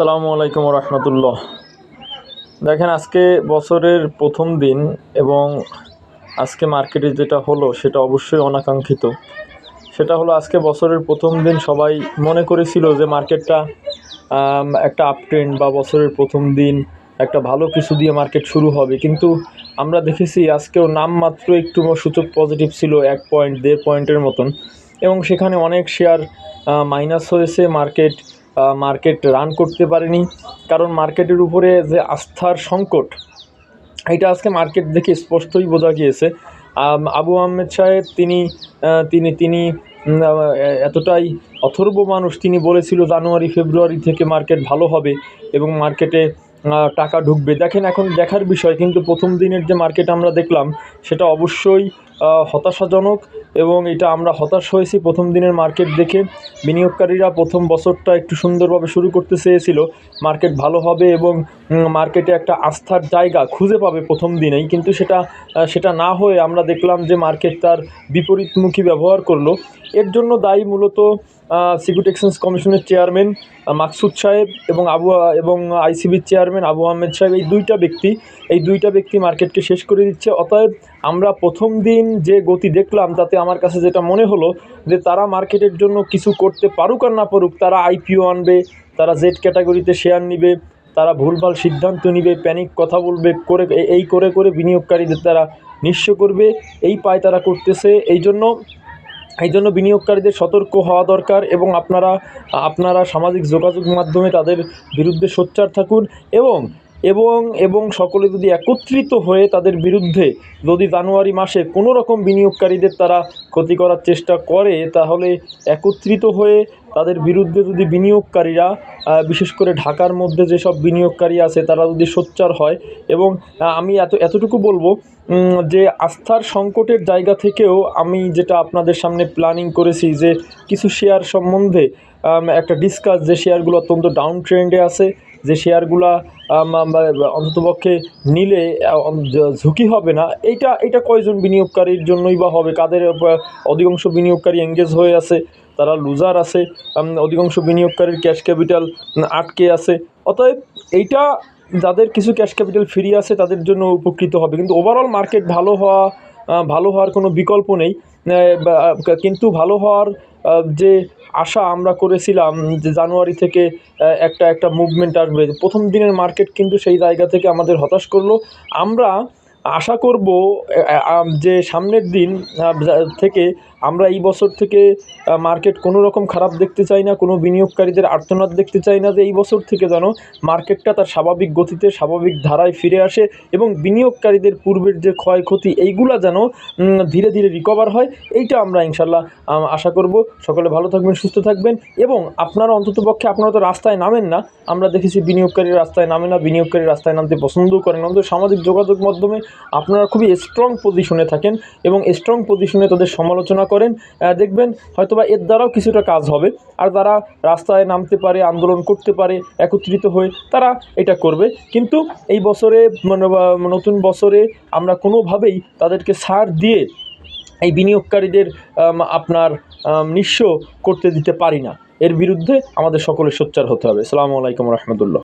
আসসালামু আলাইকুম রহমতুল্লাহ দেখেন, আজকে বছরের প্রথম দিন এবং আজকে মার্কেটে যেটা হলো, সেটা অবশ্যই অনাকাঙ্ক্ষিত। সেটা হলো, আজকে বছরের প্রথম দিন সবাই মনে করেছিল যে মার্কেটটা একটা আপ ট্রেন্ড বা বছরের প্রথম দিন একটা ভালো কিছু দিয়ে মার্কেট শুরু হবে। কিন্তু আমরা দেখেছি, আজকেও নামমাত্র একটু সূচক পজিটিভ ছিল, এক পয়েন্ট দেড় পয়েন্টের মতন। এবং সেখানে অনেক শেয়ার মাইনাস হয়েছে মার্কেট মার্কেট রান করতে পারেনি। কারণ মার্কেটের উপরে যে আস্থার সংকট, এটা আজকে মার্কেট দেখে স্পষ্টই বোঝা গিয়েছে। আবু আহমেদ সাহেব তিনি তিনি তিনি এতটাই অথর্ব মানুষ, তিনি বলেছিল জানুয়ারি, ফেব্রুয়ারি থেকে মার্কেট ভালো হবে এবং মার্কেটে টাকা ঢুকবে। দেখেন এখন দেখার বিষয়, কিন্তু প্রথম দিনের যে মার্কেট আমরা দেখলাম, সেটা অবশ্যই হতাশাজনক এবং এটা আমরা হতাশ হয়েছি প্রথম দিনের মার্কেট দেখে। বিনিয়োগকারীরা প্রথম বছরটা একটু সুন্দরভাবে শুরু করতে চেয়েছিল। মার্কেট ভালো হবে এবং মার্কেটে একটা আস্থার জায়গা খুঁজে পাবে প্রথম দিনেই। কিন্তু সেটা সেটা না হয়ে আমরা দেখলাম যে মার্কেট তার বিপরীতমুখী ব্যবহার করল। এর জন্য দায়ী মূলত সিকিউরিটি এক্সচেঞ্জ কমিশনের চেয়ারম্যান মাকসুদ সাহেব এবং আবু, এবং আইসিবির চেয়ারম্যান আবু আহমেদ সাহেব, এই দুইটা ব্যক্তি, এই দুইটা ব্যক্তি মার্কেটকে শেষ করে দিচ্ছে। অতএব আমরা প্রথম দিন যে গতি দেখলাম, তাতে আমার কাছে যেটা মনে হলো যে তারা মার্কেটের জন্য কিছু করতে পারুক আর না পারুক, তারা আইপিও আনবে, তারা জেড ক্যাটাগরিতে শেয়ার নিবে, তারা ভুলভাল সিদ্ধান্ত নিবে, প্যানিক কথা বলবে, করে এই করে করে বিনিয়োগকারীদের তারা নিঃস্ব করবে, এই পায় তারা করতেছে, এই জন্য এই জন্য বিনিয়োগকারীদের সতর্ক হওয়া দরকার এবং আপনারা আপনারা সামাজিক যোগাযোগ মাধ্যমে তাদের বিরুদ্ধে সোচ্চার থাকুন এবং এবং এবং সকলে যদি একত্রিত হয়ে তাদের বিরুদ্ধে যদি জানুয়ারি মাসে কোনো রকম বিনিয়োগকারীদের তারা ক্ষতি করার চেষ্টা করে, তাহলে একত্রিত হয়ে তাদের বিরুদ্ধে যদি বিনিয়োগকারীরা বিশেষ করে ঢাকার মধ্যে যেসব বিনিয়োগকারী আছে তারা যদি সোচ্চার হয় এবং আমি এত, এতটুকু বলব যে আস্থার সংকটের জায়গা থেকেও আমি যেটা আপনাদের সামনে প্ল্যানিং করেছি যে কিছু শেয়ার সম্বন্ধে একটা ডিসকাস যে শেয়ারগুলো অত্যন্ত ডাউন ট্রেন্ডে আছে। যে শেয়ারগুলা অন্ততপক্ষে নিলে ঝুঁকি হবে না। এইটা এটা কয়জন বিনিয়োগকারীর জন্যই বা হবে? কাদের অধিকাংশ বিনিয়োগকারী এঙ্গেজ হয়ে আছে? তারা লুজার আছে অধিকাংশ বিনিয়োগকারীর ক্যাশ ক্যাপিটাল আটকে আছে। অতএব এইটা, যাদের কিছু ক্যাশ ক্যাপিটাল ফ্রি আছে, তাদের জন্য উপকৃত হবে। কিন্তু ওভারঅল মার্কেট ভালো হওয়া ভালো হওয়ার কোনো বিকল্প নেই। কিন্তু ভালো হওয়ার যে আশা আমরা করেছিলাম যে জানুয়ারি থেকে একটা একটা মুভমেন্ট আসবে। প্রথম দিনের মার্কেট কিন্তু সেই জায়গা থেকে আমাদের হতাশ করল। আমরা আশা করব যে সামনের দিন থেকে আমরা এই বছর থেকে মার্কেট কোনো রকম খারাপ দেখতে চাই না, কোনো বিনিয়োগকারীদের আর্তনাদ দেখতে চাই না যে এই বছর থেকে যেন মার্কেটটা তার স্বাভাবিক গতিতে, স্বাভাবিক ধারায় ফিরে আসে এবং বিনিয়োগকারীদের পূর্বের যে ক্ষয়ক্ষতি, এইগুলা যেন ধীরে ধীরে রিকভার হয়, এইটা আমরা ইনশাল্লাহ আশা করব। সকলে ভালো থাকবেন, সুস্থ থাকবেন এবং আপনারা অন্ততপক্ষে আপনারা তো রাস্তায় নামেন না। আমরা দেখেছি বিনিয়োগকারী রাস্তায় নামে না, বিনিয়োগকারী রাস্তায় নামতে পছন্দও করেন অন্তত সামাজিক যোগাযোগ মাধ্যমে আপনারা খুবই স্ট্রং পজিশনে থাকেন এবং স্ট্রং পজিশনে তাদের সমালোচনা করেন দেখবেন হয়তোবা এর দ্বারাও কিছুটা কাজ হবে। আর যারা রাস্তায় নামতে পারে, আন্দোলন করতে পারে, একত্রিত হয়ে তারা এটা করবে। কিন্তু এই বছরে মানে নতুন বছরে আমরা কোনোভাবেই তাদেরকে ছাড় দিয়ে এই বিনিয়োগকারীদের আপনার নিঃস্ব করতে দিতে পারি না। এর বিরুদ্ধে আমাদের সকলের সোচ্চার হতে হবে। সালামু আলাইকুম রহমতুল্লাহ।